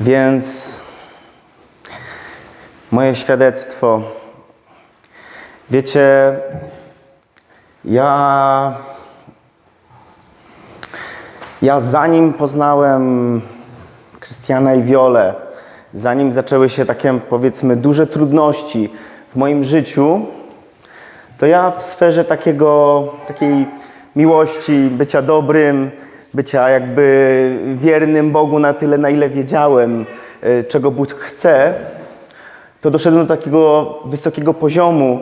Więc moje świadectwo. Wiecie, ja. Ja zanim poznałem Krystiana i Wiolę, zanim zaczęły się takie powiedzmy duże trudności w moim życiu, to ja w sferze takiego, takiej miłości, bycia dobrym, bycia jakby wiernym Bogu na tyle, na ile wiedziałem, y, czego Bóg chce, to doszedłem do takiego wysokiego poziomu,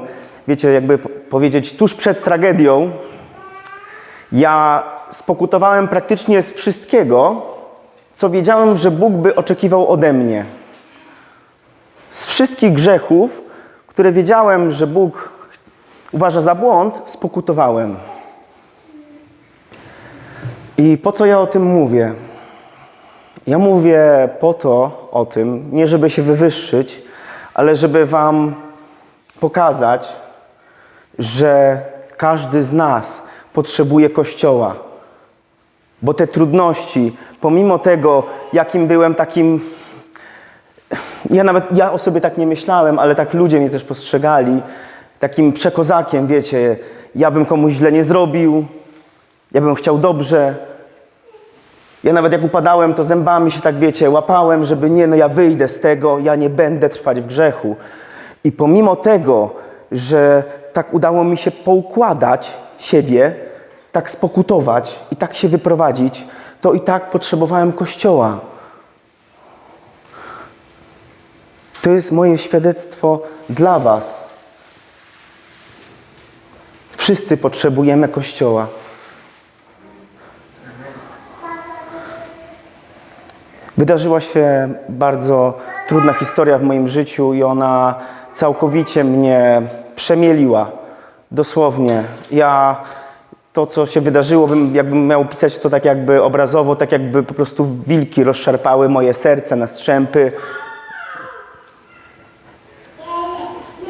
wiecie, jakby powiedzieć, tuż przed tragedią, ja spokutowałem praktycznie z wszystkiego, co wiedziałem, że Bóg by oczekiwał ode mnie. Z wszystkich grzechów, które wiedziałem, że Bóg uważa za błąd, spokutowałem. I po co ja o tym mówię? Ja mówię po to o tym, nie żeby się wywyższyć, ale żeby Wam pokazać, że każdy z nas potrzebuje Kościoła. Bo te trudności, pomimo tego, jakim byłem takim ja nawet, ja o sobie tak nie myślałem, ale tak ludzie mnie też postrzegali, takim przekozakiem, wiecie, ja bym komuś źle nie zrobił, ja bym chciał dobrze. Ja nawet jak upadałem, to zębami się tak, wiecie, łapałem, żeby nie, no ja wyjdę z tego, ja nie będę trwać w grzechu. I pomimo tego, że tak udało mi się poukładać siebie, tak spokutować i tak się wyprowadzić, to i tak potrzebowałem Kościoła. To jest moje świadectwo dla Was. Wszyscy potrzebujemy Kościoła. Wydarzyła się bardzo trudna historia w moim życiu i ona całkowicie mnie przemieliła. Dosłownie. Ja to, co się wydarzyło, bym, jakbym miał pisać to tak jakby obrazowo, tak jakby po prostu wilki rozszarpały moje serce na strzępy.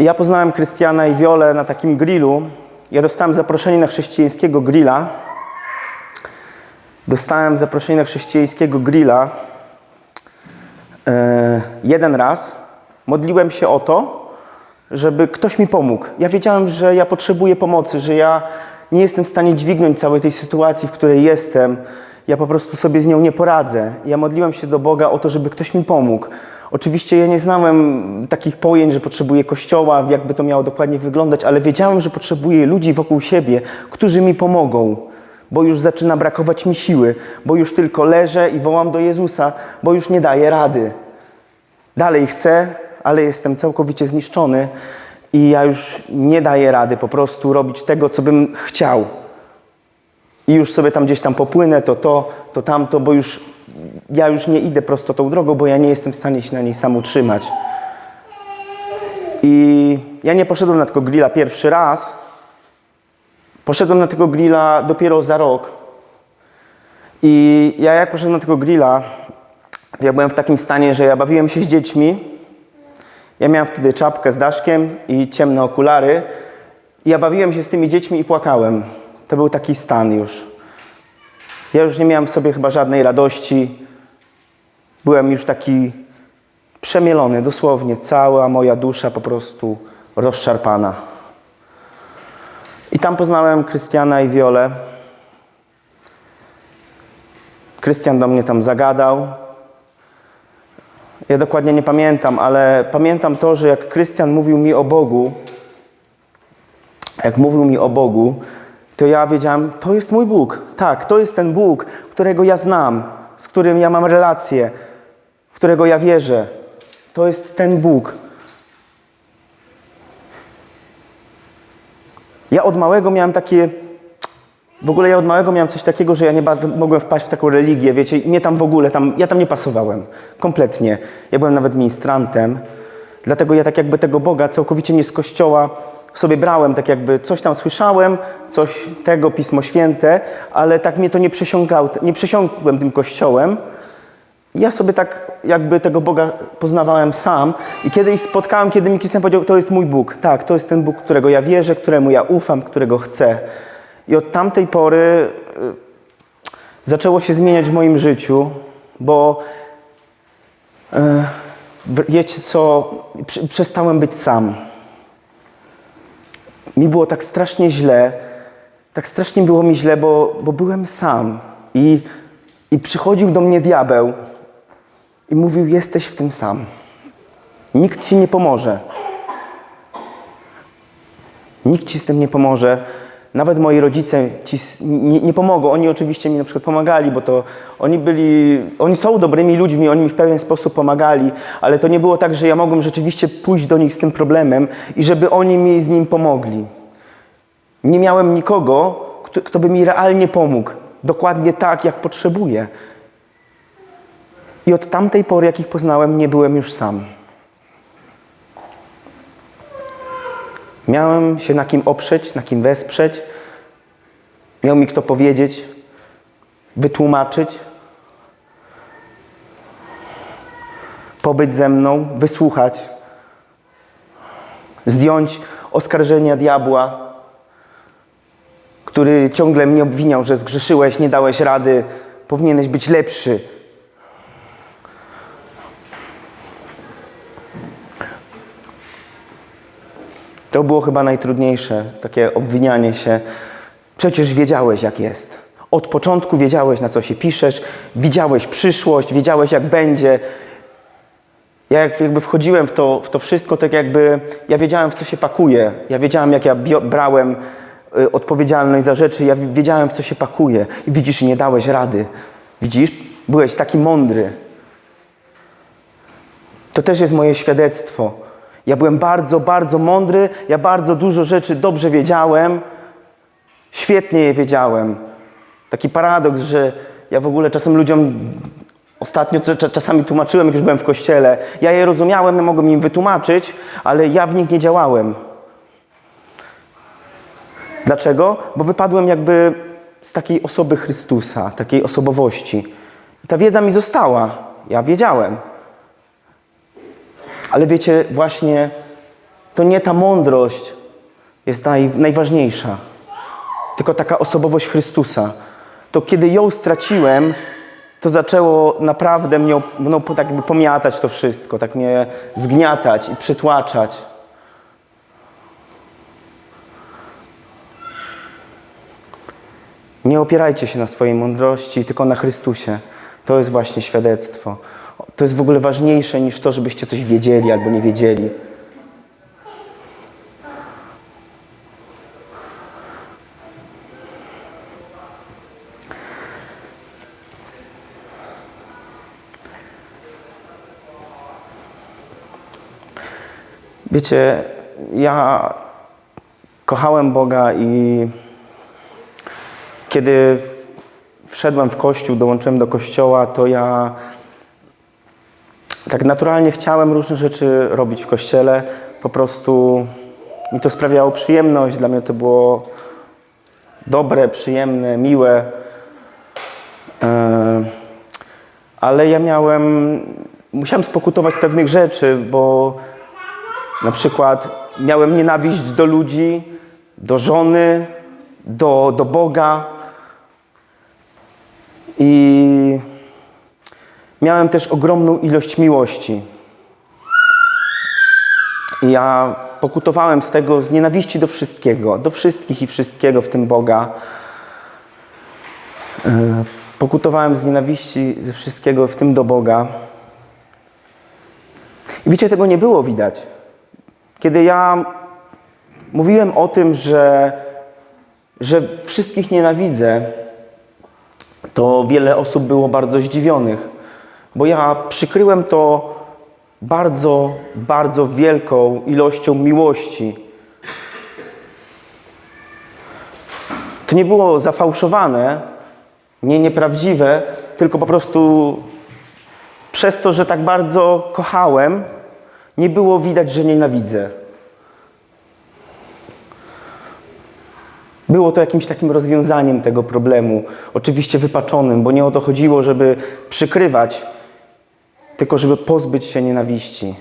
Ja poznałem Krystiana i Wiolę na takim grillu. Ja dostałem zaproszenie na chrześcijańskiego grilla. Dostałem zaproszenie na chrześcijańskiego grilla jeden raz. Modliłem się o to, żeby ktoś mi pomógł. Ja wiedziałem, że ja potrzebuję pomocy, że ja nie jestem w stanie dźwignąć całej tej sytuacji, w której jestem. Ja po prostu sobie z nią nie poradzę. Ja modliłem się do Boga o to, żeby ktoś mi pomógł. Oczywiście ja nie znałem takich pojęć, że potrzebuję kościoła, jakby to miało dokładnie wyglądać, ale wiedziałem, że potrzebuję ludzi wokół siebie, którzy mi pomogą, bo już zaczyna brakować mi siły, bo już tylko leżę i wołam do Jezusa, bo już nie daję rady. Dalej chcę, ale jestem całkowicie zniszczony i ja już nie daję rady po prostu robić tego, co bym chciał. I już sobie tam gdzieś tam popłynę, to to, to tamto, bo już ja już nie idę prosto tą drogą, bo ja nie jestem w stanie się na niej sam utrzymać. I ja nie poszedłem na tego grilla pierwszy raz. Poszedłem na tego grilla dopiero za rok. I ja jak poszedłem na tego grilla, ja byłem w takim stanie, że ja bawiłem się z dziećmi. Ja miałem wtedy czapkę z daszkiem i ciemne okulary. I ja bawiłem się z tymi dziećmi i płakałem. To był taki stan już. Ja już nie miałem w sobie chyba żadnej radości. Byłem już taki przemielony, dosłownie. Cała moja dusza po prostu rozszarpana. I tam poznałem Krystiana i Wiolę. Krystian do mnie tam zagadał. Ja dokładnie nie pamiętam, ale pamiętam to, że jak Krystian mówił mi o Bogu, jak mówił mi o Bogu, to ja wiedziałem, to jest mój Bóg. Tak, to jest ten Bóg, którego ja znam, z którym ja mam relację, w którego ja wierzę. To jest ten Bóg. Ja od małego miałem takie. W ogóle ja od małego miałem coś takiego, że ja nie mogłem wpaść w taką religię, wiecie, mnie tam w ogóle, tam, ja tam nie pasowałem, kompletnie. Ja byłem nawet ministrantem, dlatego ja tak jakby tego Boga całkowicie nie z kościoła sobie brałem, tak jakby coś tam słyszałem, coś tego, Pismo Święte, ale tak mnie to nie przesiąkał, nie przesiąkłem tym kościołem. Ja sobie tak jakby tego Boga poznawałem sam i kiedy ich spotkałem, kiedy mi Krystian powiedział, to jest mój Bóg, tak, to jest ten Bóg, którego ja wierzę, któremu ja ufam, którego chcę. I od tamtej pory y, zaczęło się zmieniać w moim życiu, bo E, Wiecie co, Prze- przestałem być sam. Mi było tak strasznie źle, tak strasznie było mi źle, bo, bo byłem sam. I, I przychodził do mnie diabeł i mówił: Jesteś w tym sam. Nikt ci nie pomoże. Nikt ci z tym nie pomoże. Nawet moi rodzice ci nie, nie pomogą. Oni oczywiście mi na przykład pomagali, bo to oni byli, oni są dobrymi ludźmi, oni mi w pewien sposób pomagali, ale to nie było tak, że ja mogłem rzeczywiście pójść do nich z tym problemem i żeby oni mi z nim pomogli. Nie miałem nikogo, kto, kto by mi realnie pomógł. Dokładnie tak, jak potrzebuję. I od tamtej pory, jak ich poznałem, nie byłem już sam. Miałem się na kim oprzeć, na kim wesprzeć. Miał mi kto powiedzieć, wytłumaczyć, pobyć ze mną, wysłuchać, zdjąć oskarżenia diabła, który ciągle mnie obwiniał, że zgrzeszyłeś, nie dałeś rady, powinieneś być lepszy. To było chyba najtrudniejsze, takie obwinianie się. Przecież wiedziałeś, jak jest. Od początku wiedziałeś, na co się piszesz, widziałeś przyszłość, wiedziałeś, jak będzie. Ja jak jakby wchodziłem w to, w to wszystko, tak jakby ja wiedziałem, w co się pakuje. Ja wiedziałem, jak ja brałem y, odpowiedzialność za rzeczy, ja wi- wiedziałem, w co się pakuje. I widzisz, nie dałeś rady. Widzisz? Byłeś taki mądry. To też jest moje świadectwo. Ja byłem bardzo, bardzo mądry, ja bardzo dużo rzeczy dobrze wiedziałem, świetnie je wiedziałem. Taki paradoks, że ja w ogóle czasem ludziom ostatnio cza- cza- czasami tłumaczyłem, jak już byłem w kościele. Ja je rozumiałem, ja mogłem im wytłumaczyć, ale ja w nich nie działałem. Dlaczego? Bo wypadłem jakby z takiej osoby Chrystusa, takiej osobowości. I ta wiedza mi została. Ja wiedziałem. Ale wiecie, właśnie to nie ta mądrość jest naj, najważniejsza, tylko taka osobowość Chrystusa. To kiedy ją straciłem, to zaczęło naprawdę mnie tak jakby pomiatać to wszystko, tak mnie zgniatać i przytłaczać. Nie opierajcie się na swojej mądrości, tylko na Chrystusie. To jest właśnie świadectwo. To jest w ogóle ważniejsze niż to, żebyście coś wiedzieli albo nie wiedzieli. Wiecie, ja kochałem Boga i kiedy wszedłem w kościół, dołączyłem do kościoła, to ja tak naturalnie chciałem różne rzeczy robić w kościele. Po prostu mi to sprawiało przyjemność, dla mnie to było dobre, przyjemne, miłe. E, Ale ja miałem, musiałem spokutować z pewnych rzeczy, bo na przykład miałem nienawiść do ludzi, do żony, do, do Boga. I miałem też ogromną ilość miłości. I ja pokutowałem z tego, z nienawiści do wszystkiego, do wszystkich i wszystkiego, w tym Boga. E, Pokutowałem z nienawiści ze wszystkiego, w tym do Boga. I wiecie, tego nie było widać. Kiedy ja mówiłem o tym, że, że wszystkich nienawidzę, to wiele osób było bardzo zdziwionych, bo ja przykryłem to bardzo, bardzo wielką ilością miłości. To nie było zafałszowane, nie nieprawdziwe, tylko po prostu przez to, że tak bardzo kochałem, nie było widać, że nienawidzę. Było to jakimś takim rozwiązaniem tego problemu, oczywiście wypaczonym, bo nie o to chodziło, żeby przykrywać, tylko żeby pozbyć się nienawiści.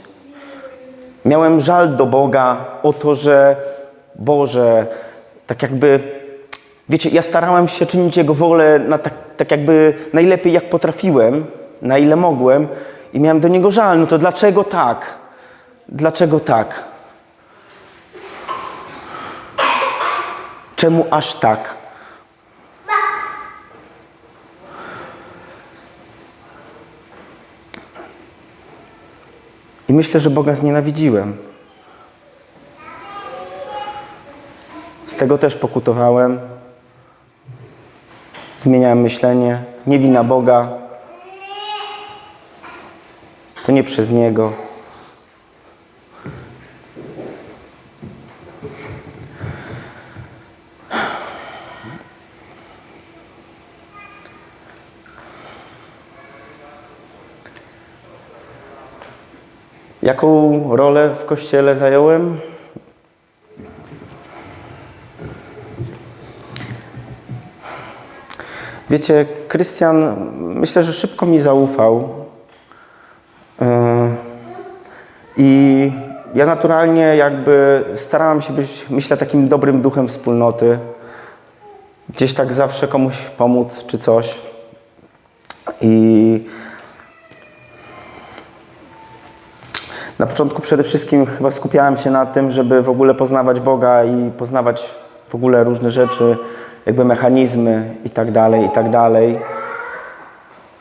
Miałem żal do Boga o to, że Boże, tak jakby, wiecie, ja starałem się czynić Jego wolę na tak, tak jakby najlepiej jak potrafiłem, na ile mogłem i miałem do niego żal. No to dlaczego tak? Dlaczego tak? Czemu aż tak? I myślę, że Boga znienawidziłem. Z tego też pokutowałem. Zmieniałem myślenie. Nie wina Boga. To nie przez Niego. Jaką rolę w kościele zająłem? Wiecie, Krystian, myślę, że szybko mi zaufał. Yy, I ja naturalnie jakby starałem się być, myślę, takim dobrym duchem wspólnoty. Gdzieś tak zawsze komuś pomóc czy coś. I Na początku przede wszystkim chyba skupiałem się na tym, żeby w ogóle poznawać Boga i poznawać w ogóle różne rzeczy, jakby mechanizmy i tak dalej, i tak dalej.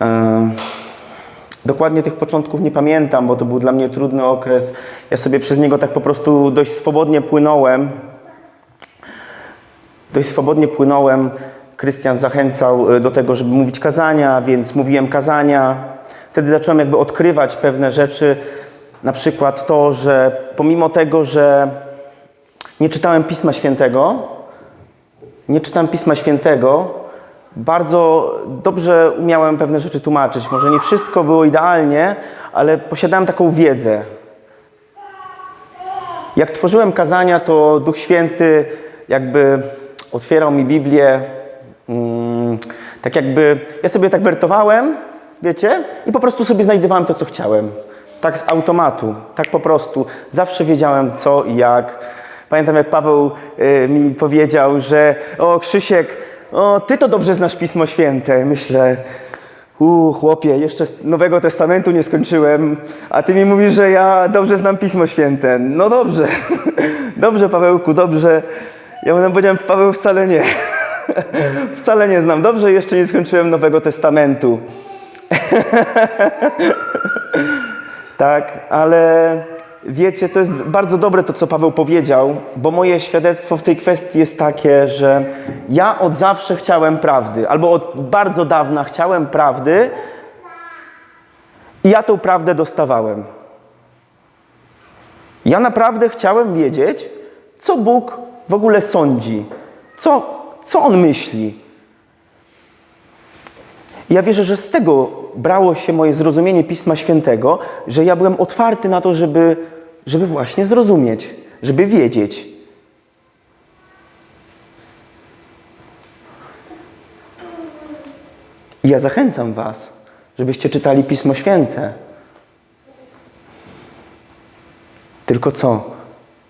Em, Dokładnie tych początków nie pamiętam, bo to był dla mnie trudny okres. Ja sobie przez niego tak po prostu dość swobodnie płynąłem. Dość swobodnie płynąłem. Krystian zachęcał y, do tego, żeby mówić kazania, więc mówiłem kazania. Wtedy zacząłem jakby odkrywać pewne rzeczy, na przykład to, że pomimo tego, że nie czytałem Pisma Świętego, nie czytałem Pisma Świętego, bardzo dobrze umiałem pewne rzeczy tłumaczyć. Może nie wszystko było idealnie, ale posiadałem taką wiedzę. Jak tworzyłem kazania, to Duch Święty jakby otwierał mi Biblię. mm, Tak jakby ja sobie tak wertowałem, wiecie, i po prostu sobie znajdowałem to, co chciałem. Tak z automatu, tak po prostu. Zawsze wiedziałem co i jak. Pamiętam, jak Paweł y, mi powiedział, że o Krzysiek, o, ty to dobrze znasz Pismo Święte. Myślę, u chłopie, jeszcze Nowego Testamentu nie skończyłem, a ty mi mówisz, że ja dobrze znam Pismo Święte. No dobrze, dobrze Pawełku, dobrze. Ja mu powiedziałem, Paweł wcale nie. wcale nie znam. Dobrze, jeszcze nie skończyłem Nowego Testamentu. Tak, ale wiecie, to jest bardzo dobre to, co Paweł powiedział, bo moje świadectwo w tej kwestii jest takie, że ja od zawsze chciałem prawdy, albo od bardzo dawna chciałem prawdy i ja tą prawdę dostawałem. Ja naprawdę chciałem wiedzieć, co Bóg w ogóle sądzi, co, co On myśli. Ja wierzę, że z tego brało się moje zrozumienie Pisma Świętego, że ja byłem otwarty na to, żeby, żeby właśnie zrozumieć, żeby wiedzieć. I ja zachęcam Was, żebyście czytali Pismo Święte. Tylko co?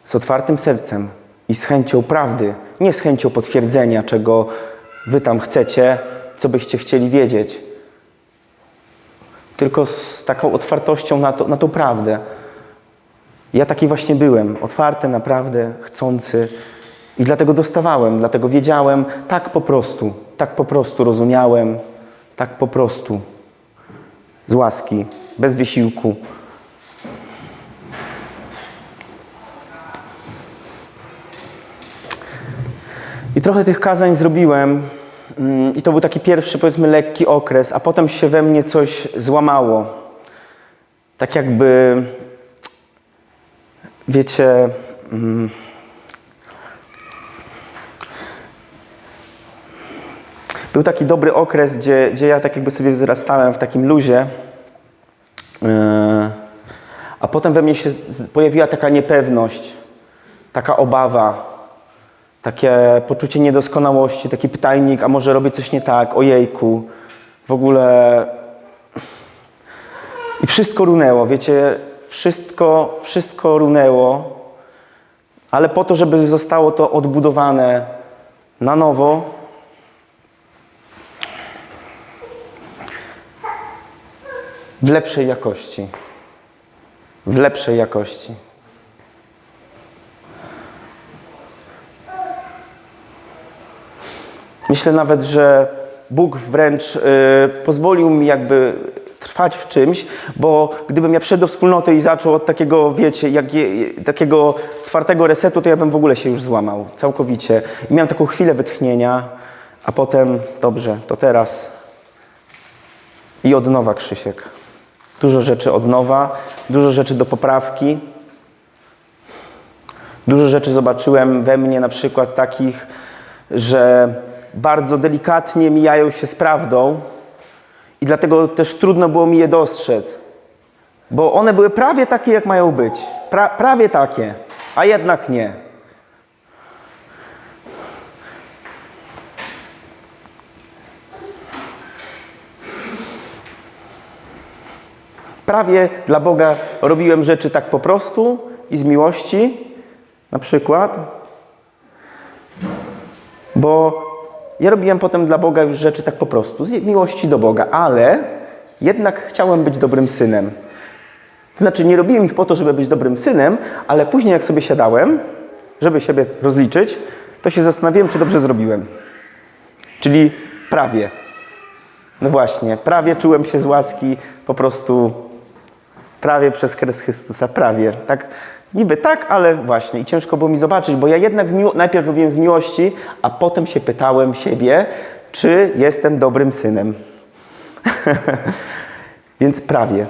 Z otwartym sercem i z chęcią prawdy, nie z chęcią potwierdzenia, czego Wy tam chcecie, co byście chcieli wiedzieć. Tylko z taką otwartością na, to, na tą prawdę. Ja taki właśnie byłem, otwarty, naprawdę, chcący. I dlatego dostawałem, dlatego wiedziałem, tak po prostu, tak po prostu rozumiałem, tak po prostu. Z łaski, bez wysiłku. I trochę tych kazań zrobiłem. Mm, I to był taki pierwszy, powiedzmy, lekki okres, a potem się we mnie coś złamało. Tak jakby, wiecie, mm, był taki dobry okres, gdzie, gdzie ja tak jakby sobie wzrastałem w takim luzie. Yy, A potem we mnie się pojawiła taka niepewność, taka obawa takie poczucie niedoskonałości, taki pytajnik, a może robię coś nie tak, ojejku, w ogóle... I wszystko runęło, wiecie, wszystko, wszystko runęło, ale po to, żeby zostało to odbudowane na nowo, w lepszej jakości. W lepszej jakości. Myślę nawet, że Bóg wręcz y, pozwolił mi jakby trwać w czymś, bo gdybym ja przyszedł do wspólnoty i zaczął od takiego, wiecie, jak takiego twardego resetu, to ja bym w ogóle się już złamał, całkowicie. I miałem taką chwilę wytchnienia, a potem, dobrze, to teraz i od nowa Krzysiek. Dużo rzeczy od nowa, dużo rzeczy do poprawki. Dużo rzeczy zobaczyłem we mnie, na przykład takich, że bardzo delikatnie mijają się z prawdą i dlatego też trudno było mi je dostrzec. Bo one były prawie takie, jak mają być. Pra, prawie takie, a jednak nie. Prawie dla Boga robiłem rzeczy tak po prostu i z miłości, na przykład, bo ja robiłem potem dla Boga już rzeczy tak po prostu, z miłości do Boga, ale jednak chciałem być dobrym synem. To znaczy, nie robiłem ich po to, żeby być dobrym synem, ale później, jak sobie siadałem, żeby siebie rozliczyć, to się zastanawiałem, czy dobrze zrobiłem. Czyli prawie. No właśnie, prawie czułem się z łaski po prostu prawie przez kres Chrystusa, prawie. Tak, niby tak, ale właśnie. I ciężko było mi zobaczyć, bo ja jednak najpierw robiłem z miłości, a potem się pytałem siebie, czy jestem dobrym synem. Więc prawie.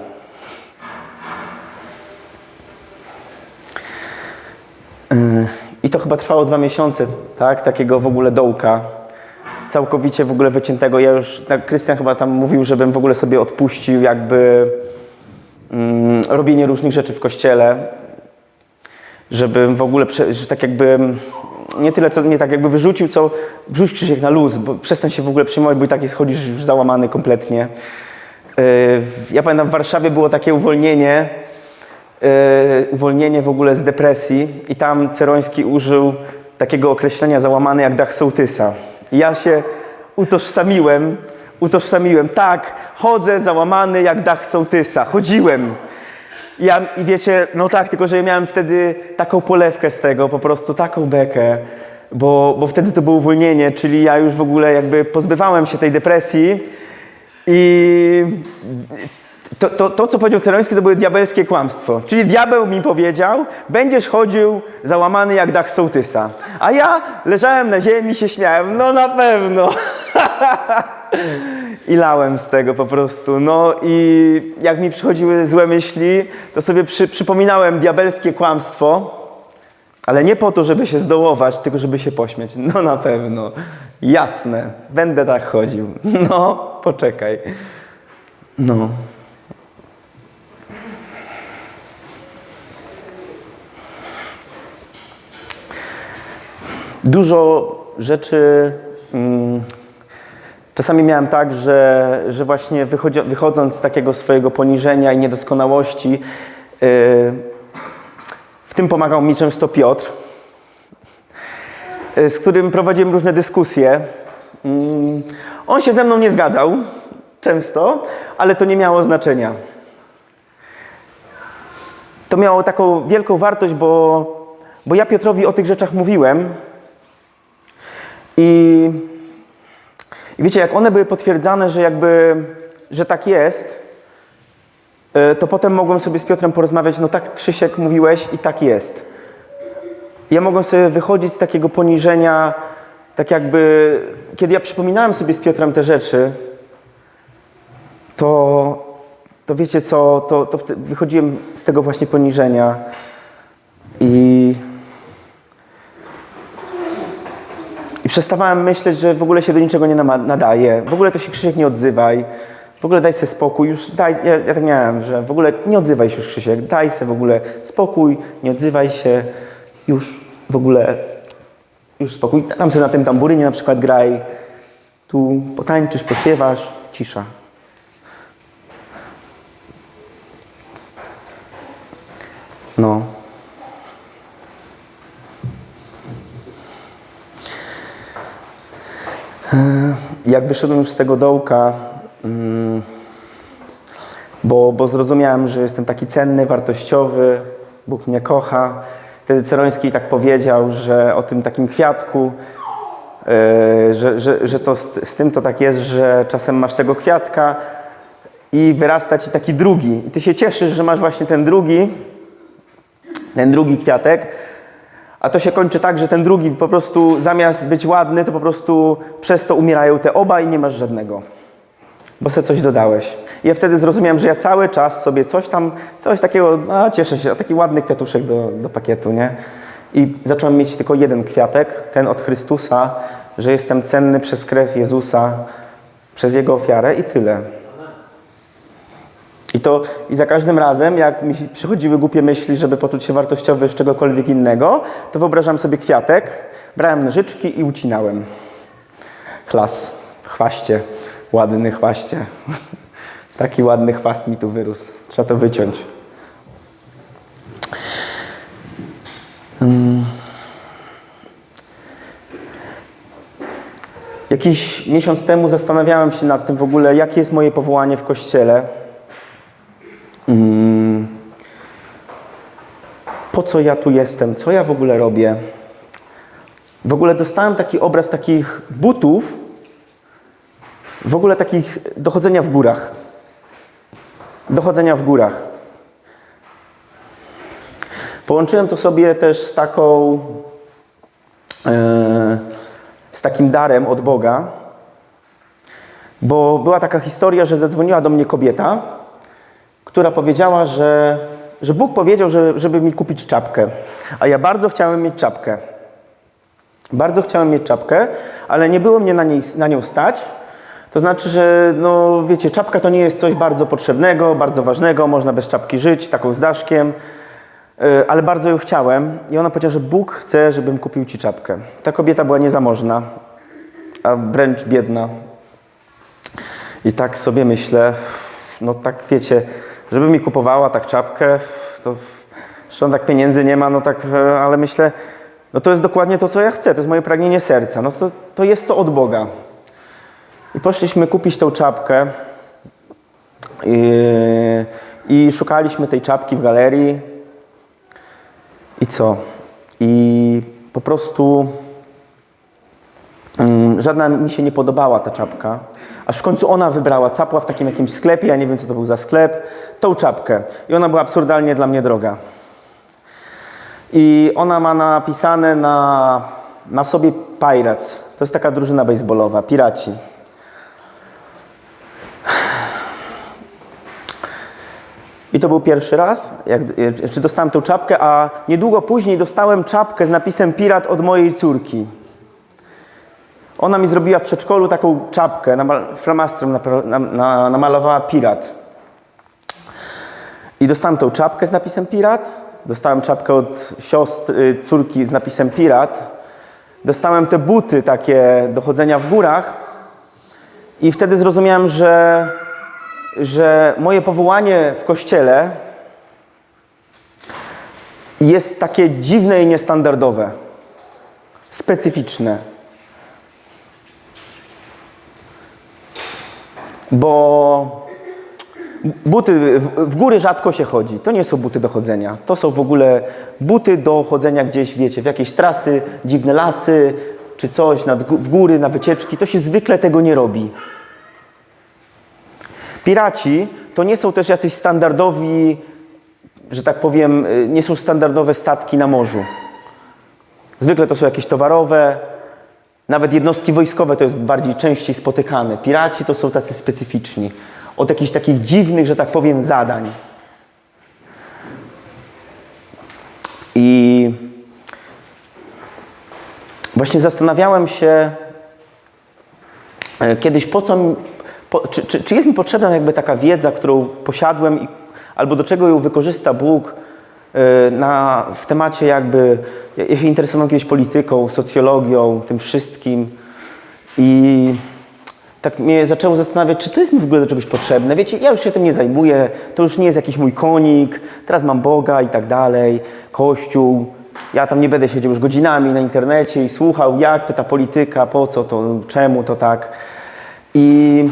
Yy, I to chyba trwało dwa miesiące, tak? Takiego w ogóle dołka. Całkowicie w ogóle wyciętego. Ja już, tak, Krystian chyba tam mówił, żebym w ogóle sobie odpuścił jakby mm, robienie różnych rzeczy w kościele, żebym w ogóle, że tak jakby nie tyle, co nie tak jakby wyrzucił, co wrzuć Krzysiek na luz, bo przestań się w ogóle przyjmować, bo i tak jest chodzisz już załamany kompletnie. Yy, ja pamiętam, w Warszawie było takie uwolnienie, yy, uwolnienie w ogóle z depresji i tam Ceroński użył takiego określenia załamany jak dach sołtysa. I ja się utożsamiłem, utożsamiłem, tak, chodzę załamany jak dach sołtysa, chodziłem. Ja, I wiecie, no tak, tylko że ja miałem wtedy taką polewkę z tego, po prostu taką bekę, bo, bo wtedy to było uwolnienie, czyli ja już w ogóle jakby pozbywałem się tej depresji i to, to, to co powiedział Teroński, to było diabelskie kłamstwo. Czyli diabeł mi powiedział, będziesz chodził załamany jak dach sołtysa. A ja leżałem na ziemi i się śmiałem, no na pewno. I lałem z tego po prostu. No i jak mi przychodziły złe myśli, to sobie przy, przypominałem diabelskie kłamstwo, ale nie po to, żeby się zdołować, tylko żeby się pośmiać. No na pewno. Jasne. Będę tak chodził. No, poczekaj. No. Dużo rzeczy. Mm, czasami miałem tak, że, że właśnie wychodzi, wychodząc z takiego swojego poniżenia i niedoskonałości, yy, w tym pomagał mi często Piotr, yy, z którym prowadziłem różne dyskusje. Mm, on się ze mną nie zgadzał często, ale to nie miało znaczenia. To miało taką wielką wartość, bo, bo ja Piotrowi o tych rzeczach mówiłem. I, I wiecie, jak one były potwierdzane, że jakby, że tak jest, y, to potem mogłem sobie z Piotrem porozmawiać, no tak Krzysiek mówiłeś i tak jest. Ja mogłem sobie wychodzić z takiego poniżenia, tak jakby, kiedy ja przypominałem sobie z Piotrem te rzeczy, to, to wiecie co, to, to wychodziłem z tego właśnie poniżenia i, przestawałem myśleć, że w ogóle się do niczego nie nadaje, w ogóle to się Krzysiek nie odzywaj, w ogóle daj sobie spokój, już daj, ja, ja tak miałem, że w ogóle nie odzywaj się już Krzysiek, daj sobie w ogóle spokój, nie odzywaj się, już w ogóle, już spokój, tam sobie na tym tamburynie na przykład graj, tu potańczysz, pośpiewasz, cisza. No. Jak wyszedłem już z tego dołka, mm, bo, bo zrozumiałem, że jestem taki cenny, wartościowy, Bóg mnie kocha. Wtedy Ceroński tak powiedział, że o tym takim kwiatku, yy, że, że, że to z, z tym to tak jest, że czasem masz tego kwiatka i wyrasta ci taki drugi. I ty się cieszysz, że masz właśnie ten drugi, ten drugi kwiatek, a to się kończy tak, że ten drugi po prostu zamiast być ładny, to po prostu przez to umierają te oba i nie masz żadnego. Bo sobie coś dodałeś. I ja wtedy zrozumiałem, że ja cały czas sobie coś tam, coś takiego, a cieszę się, taki ładny kwiatuszek do, do pakietu, nie? I zacząłem mieć tylko jeden kwiatek, ten od Chrystusa, że jestem cenny przez krew Jezusa, przez Jego ofiarę i tyle. I to i za każdym razem, jak mi przychodziły głupie myśli, żeby poczuć się wartościowy z czegokolwiek innego, to wyobrażałem sobie kwiatek, brałem nożyczki i ucinałem. Klas, chwaście, ładny chwaście. Taki ładny chwast mi tu wyrósł. Trzeba to wyciąć. Mm. Jakiś miesiąc temu zastanawiałem się nad tym w ogóle, jakie jest moje powołanie w kościele. Mm. Po co ja tu jestem? Co ja w ogóle robię? W ogóle dostałem taki obraz takich butów, w ogóle takich dochodzenia w górach. Dochodzenia w górach. Połączyłem to sobie też z taką, e, z takim darem od Boga, bo była taka historia, że zadzwoniła do mnie kobieta, która powiedziała, że, że Bóg powiedział, że, żeby mi kupić czapkę, a ja bardzo chciałem mieć czapkę. Bardzo chciałem mieć czapkę, ale nie było mnie na, niej, na nią stać. To znaczy, że no wiecie, czapka to nie jest coś bardzo potrzebnego, bardzo ważnego, można bez czapki żyć, taką z daszkiem, yy, ale bardzo ją chciałem i ona powiedziała, że Bóg chce, żebym kupił Ci czapkę. Ta kobieta była niezamożna, a wręcz biedna. I tak sobie myślę, no tak wiecie, żeby mi kupowała tak czapkę, to zresztą tak pieniędzy nie ma, no tak, e, ale myślę, no to jest dokładnie to, co ja chcę, to jest moje pragnienie serca, no to, to jest to od Boga. I poszliśmy kupić tą czapkę i, i szukaliśmy tej czapki w galerii. I co? I po prostu mm, żadna mi się nie podobała ta czapka. Aż w końcu ona wybrała, capła w takim jakimś sklepie, ja nie wiem co to był za sklep, tą czapkę. I ona była absurdalnie dla mnie droga. I ona ma napisane na, na sobie Pirates. To jest taka drużyna baseballowa, piraci. I to był pierwszy raz, jak, dostałem tę czapkę, a niedługo później dostałem czapkę z napisem Pirat od mojej córki. Ona mi zrobiła w przedszkolu taką czapkę, flamastrem namalowała pirat. I dostałem tą czapkę z napisem pirat, dostałem czapkę od siostr, y, córki z napisem pirat, dostałem te buty takie do chodzenia w górach i wtedy zrozumiałem, że, że moje powołanie w kościele jest takie dziwne i niestandardowe, specyficzne. Bo buty w, góry rzadko się chodzi. To nie są buty do chodzenia. To są w ogóle buty do chodzenia gdzieś, wiecie, w jakieś trasy, dziwne lasy, czy coś, nad, w góry, na wycieczki. To się zwykle tego nie robi. Piraci to nie są też jacyś standardowi, że tak powiem, y, nie są standardowe statki na morzu. Zwykle to są jakieś towarowe, nawet jednostki wojskowe to jest bardziej częściej spotykane. Piraci to są tacy specyficzni. Od jakichś takich dziwnych, że tak powiem, zadań. I właśnie zastanawiałem się e, kiedyś, po co po, czy, czy, czy jest mi potrzebna jakby taka wiedza, którą posiadłem, albo do czego ją wykorzysta Bóg na, w temacie jakby, ja ja się interesowałem kiedyś polityką, socjologią, tym wszystkim i tak mnie zaczęło zastanawiać, czy to jest mi w ogóle do czegoś potrzebne. Wiecie, ja już się tym nie zajmuję, to już nie jest jakiś mój konik, teraz mam Boga i tak dalej, Kościół. Ja tam nie będę siedział już godzinami na internecie i słuchał, jak to ta polityka, po co to, czemu to tak. I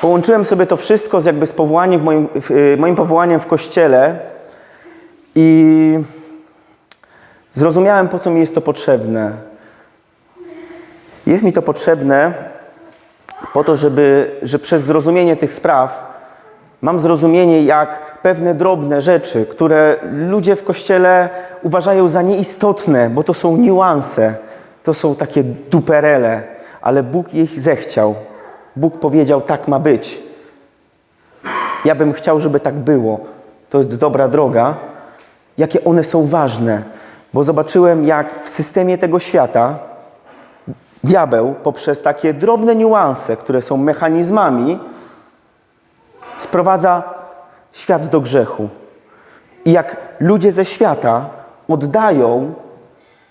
Połączyłem sobie to wszystko z jakby z powołaniem w moim, w, y, moim powołaniem w kościele i zrozumiałem, po co mi jest to potrzebne. Jest mi to potrzebne po to, żeby, że przez zrozumienie tych spraw mam zrozumienie, jak pewne drobne rzeczy, które ludzie w kościele uważają za nieistotne, bo to są niuanse, to są takie duperele, ale Bóg ich zechciał. Bóg powiedział, tak ma być. Ja bym chciał, żeby tak było. To jest dobra droga. Jakie one są ważne, bo zobaczyłem, jak w systemie tego świata diabeł poprzez takie drobne niuanse, które są mechanizmami, sprowadza świat do grzechu. I jak ludzie ze świata oddają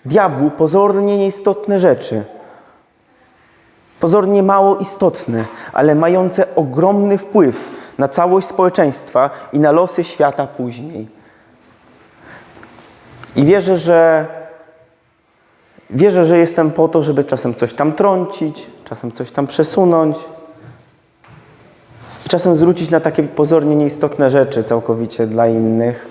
diabłu pozornie nieistotne rzeczy, pozornie mało istotne, ale mające ogromny wpływ na całość społeczeństwa i na losy świata później. I wierzę, że wierzę, że jestem po to, żeby czasem coś tam trącić, czasem coś tam przesunąć, czasem zwrócić na takie pozornie nieistotne rzeczy całkowicie dla innych.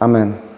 Amen.